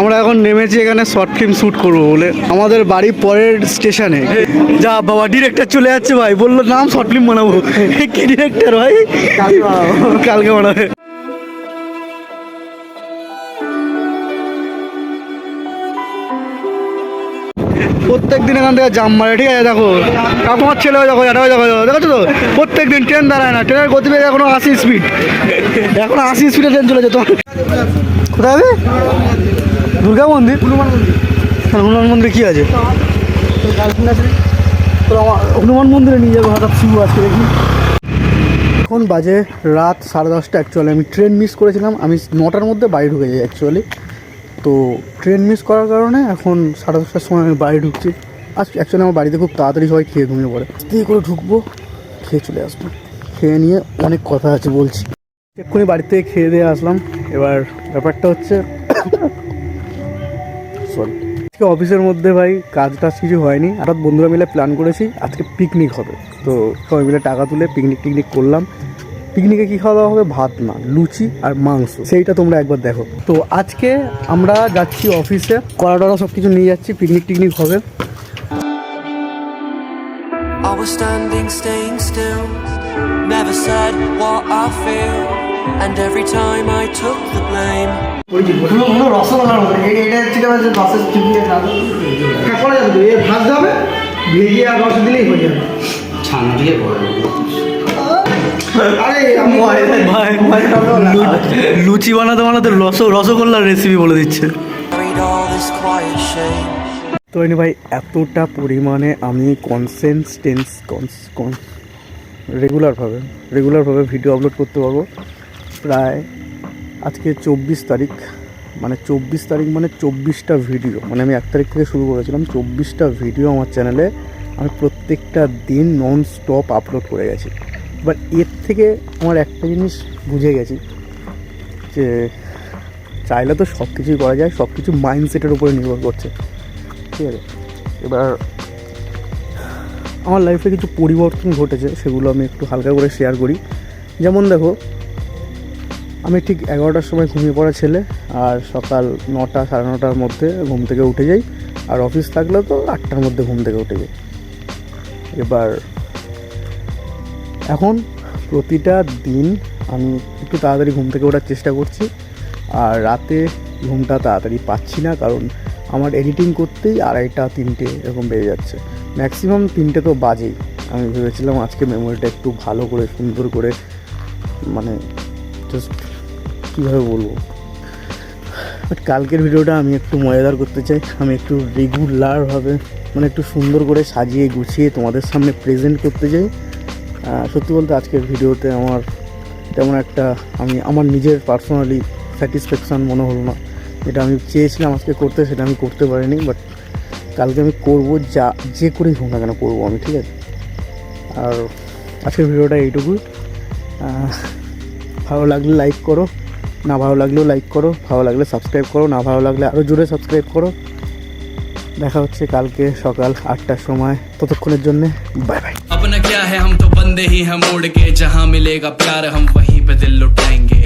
আমরা এখন নেমেছি এখানে শর্ট ফিল্ম শ্যুট করব বলে। আমাদের বাড়ি পরের স্টেশনে। যা বাবা ডিরেক্টর চলে যাচ্ছে ভাই। বলল, নাম শর্ট ফিল্ম বানাবো। কি ডিরেক্টর ভাই? কালকে বানাবে। প্রত্যেক দিন এখান থেকে জাম মারে, ঠিক আছে? দেখো কাকুমার ছেলে দেখো এটা দেখো দেখো তো? প্রত্যেক দিন ট্রেন দাঁড়ায় না, ট্রেনের গতিবেগ এখনও আশি স্পিড এখন আশি স্পিডে ট্রেন চলে যেত কোথায় দুর্গা মন্দির? হনুমান মন্দির। হনুমান মন্দিরে কী আছে? তো আমার হনুমান মন্দিরে নিয়ে যাব হঠাৎ শুভ আজকে দেখি। এখন বাজে রাত সাড়ে দশটা অ্যাকচুয়ালি আমি ট্রেন মিস করেছিলাম। আমি নটার মধ্যে বাড়ি ঢুকে যাই অ্যাকচুয়ালি তো ট্রেন মিস করার কারণে এখন সাড়ে দশটার সময় আমি বাড়ি ঢুকছি। আজ অ্যাকচুয়ালি আমার বাড়িতে খুব তাড়াতাড়ি সবাই খেয়ে ঘুমিয়ে পড়ে। দিয়ে করে ঢুকবো। খেয়ে চলে আসব। খেয়ে নিয়ে অনেক কথা আছে বলছি। এক্ষুনি বাড়ি থেকে খেয়ে দিয়ে আসলাম। এবার ব্যাপারটা হচ্ছে সরি। আজকে অফিসের মধ্যে ভাই কাজ টাজ কিছু হয়নি। হঠাৎ বন্ধুরা মিলে প্ল্যান করেছি আজকে পিকনিক হবে। তো সবাই মিলে টাকা তুলে পিকনিক টিকনিক করলাম। পিকনিকে কী খাওয়া দাওয়া হবে? ভাত না লুচি আর মাংস। সেইটা তোমরা একবার দেখো। তো আজকে আমরা যাচ্ছি অফিসে কড়া টড়া সব কিছু নিয়ে যাচ্ছি পিকনিক টিকনিক হবে। Standing, staying still, never said what I feel, and every time I took the blame. এটা বাসের চিপিয়ে হ্যাঁ করা যাবে এ ভাজতে হবে ভেজে আর রস দিলেই হয়ে যাবে। ছানা দিয়ে লুচি বানাতে বানাতে রস রসগোল্লার রেসিপি বলে দিচ্ছে. তো এনে ভাই এতটা পরিমাণে আমি কনসেন্সটেন্স কনস রেগুলারভাবে রেগুলারভাবে ভিডিও আপলোড করতে পারব। প্রায় আজকে চব্বিশ তারিখ। মানে চব্বিশ তারিখ মানে চব্বিশটা ভিডিও মানে আমি এক তারিখ থেকে শুরু করেছিলাম, চব্বিশটা ভিডিও আমার চ্যানেলে আমি প্রত্যেকটা দিন নন স্টপ আপলোড করে গেছি। বাট এর থেকে আমার একটা জিনিস বুঝে গেছি যে চাইলে তো সব কিছুই করা যায় সব কিছু মাইন্ডসেটের উপরে নির্ভর করছে। ঠিক আছে? এবার আমার লাইফে কিছু পরিবর্তন ঘটেছে, সেগুলো আমি একটু হালকা করে শেয়ার করি। যেমন দেখো আমি ঠিক এগারোটার সময় ঘুমিয়ে পড়া ছেলে, আর সকাল নটা, সাড়ে নটার মধ্যে ঘুম থেকে উঠে যাই। আর অফিস থাকলে তো আটটার মধ্যে ঘুম থেকে উঠে যাই। এবার, এখন প্রতিটা দিন আমি একটু তাড়াতাড়ি ঘুম থেকে ওঠার চেষ্টা করছি। আর রাতে ঘুমটা তাড়াতাড়ি পাচ্ছি না, কারণ আমার এডিটিং করতেই আড়াইটা, তিনটে এরকম বেজে যাচ্ছে। ম্যাক্সিমাম তিনটে তো বাজেই। আমি ভেবেছিলাম আজকে মেমোরিটা একটু ভালো করে, সুন্দর করে মানে জাস্ট কীভাবে বলব? বাট কালকের ভিডিওটা আমি একটু মজাদার করতে চাই। আমি একটু রেগুলারভাবে মানে একটু সুন্দর করে সাজিয়ে গুছিয়ে তোমাদের সামনে প্রেজেন্ট করতে চাই। সত্যি বলতে আজকের ভিডিওতে আমার তেমন একটা আমি, আমার নিজের পার্সোনালি স্যাটিসফ্যাকশান মনে হলো না। যেটা আমি চেয়েছিলাম আজকে করতে, সেটা আমি করতে পারিনি। বাট কালকে আমি করব, যা, যে করেই হোক না কেন করব আমি, ঠিক আছে? আর আজকের ভিডিওটা এইটুকুই। ভালো লাগলে লাইক করো। না ভালো লাগলেও লাইক করো ভালো লাগলে সাবস্ক্রাইব করো না ভালো লাগলে আরও জোরে সাবস্ক্রাইব করো দেখা হচ্ছে কালকে সকাল আটটার সময় ততক্ষণের জন্যে বাই বাই अपना क्या है हम तो बंदे ही हम उड़ के जहाँ मिलेगा प्यार हम वहीं पे दिल लुटाएंगे